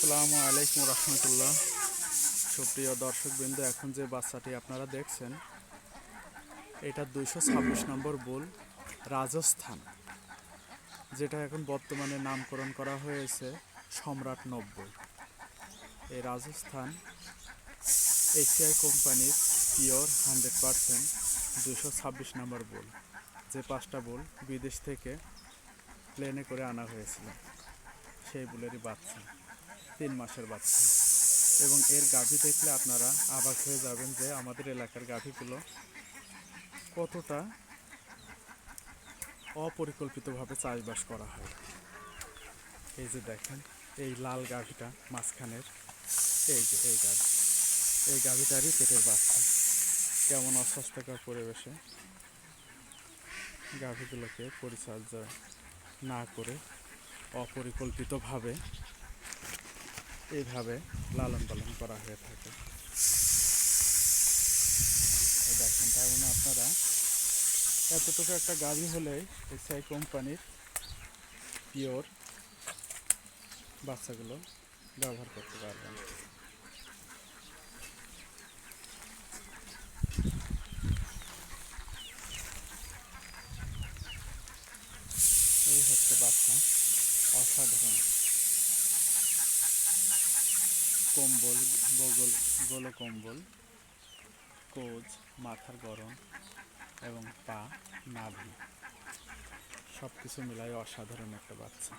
আসসালামু আলাইকুম রহমতুল্লাহ। সুপ্রিয় দর্শকবৃন্দ, এখন যে বাচ্চাটি আপনারা দেখছেন, এটা দুইশো ছাব্বিশ নম্বর বুল, রাজস্থান, যেটা এখন বর্তমানে নামকরণ করা হয়েছে সম্রাট নব্বই। এই রাজস্থান এশিয়াই কোম্পানির পিওর হান্ড্রেড পারসেন্ট দুশো ছাব্বিশ নম্বর বোল, যে পাঁচটা বোল বিদেশ থেকে প্লেনে করে আনা হয়েছিল। সেই বুলেরই বাচ্চা। তিন মাসের বাচ্চা। এবং এর গাভী দেখলে আপনারা অবাক হয়ে যাবেন যে আমাদের এলাকার গাভীগুলো কতটা অপরিকল্পিতভাবে চাষবাস করা হয়। এই যে দেখেন, এই লাল গাভীটা মাঝখানের, এই যে এই গাভী। এই গাভীটারই পেটের বাচ্চা। কেমন অস্বাস্থ্যকর পরিবেশে গাভীগুলোকে পরিচর্যা না করে অপরিকল্পিতভাবে এইভাবে লালন পালন করা হয়ে থাকে। দেখেন, তার মানে আপনারা এতটুকু একটা গাড়ি হলেই এসআই কোম্পানির পিওর বাচ্চাগুলো ব্যবহার করতে পারবেন। এই হচ্ছে বাচ্চা। অসাধারণ। কম্বল, বগল গোল কম্বল কোচ, মাথার গরম এবং পা, নাভি। সব কিছু মিলাই অসাধারণ একটা বাচ্চা।